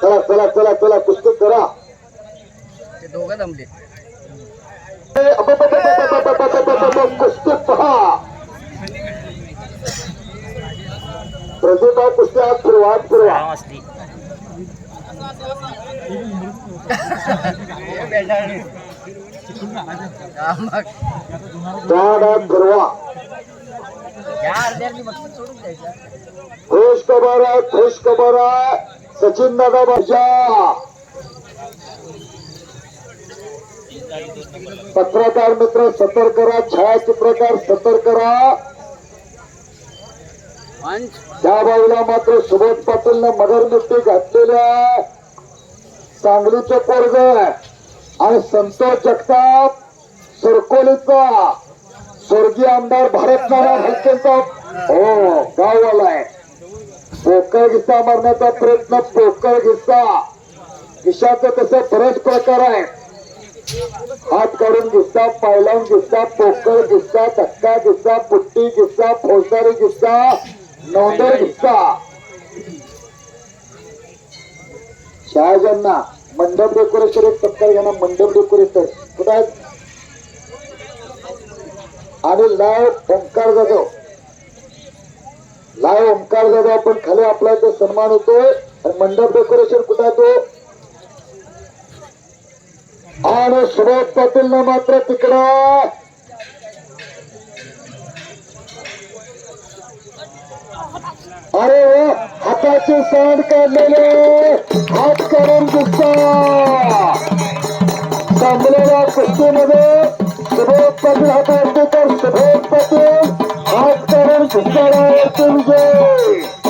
चला चला चला चला कुछ तो करा ते कुस्ती आज फिरवा फिरवा यार खबर आहे खुश खबर आहे सचिन दादा भाषा पत्रकार मित्र सतर्क करा छायाचित्रकार सतर्क करा त्या बाजूला मात्र सुबोध पाटील पाटीलनं मगरमिट्टी घातलेल्या सांगलीचे पोरग आणि संतोष जगताप सरकोलीचा. स्वर्गीय आमदार भारतनाना हलकेचा. हो गाववाला आहे. पोकळ गिस्सा मारण्याचा प्रयत्न पोकळ गिस्सा गिशाचं तसं बरेच प्रकार आहे हात काढून गिस्सा पायलावून गिस्सा पोकळ गिस्सा धक्का गिस्सा पुट्टी गिस्सा फौजदारी गिस्सा नौंदर गिस्सा शहाजांना मंडप डेकोरेशन एक सत्कार घ्या ना मंडप डेकोरेटर कुठं आणि लाव ओंकार जाधव. लाव ओंकार जाधव आपण खाली आपला तो सन्मान होतोय आणि मंडप डेकोरेशन कुठं आहे तो? आणि सुरेश पाटीलनं मात्र तिकडं. अरे हाताचे सांड काढलेले हात करून गुस्सा थांबलेल्या कुस्तीमध्ये सुबोध पाटील हातावरती तर सुबोध पाटील. Thank you.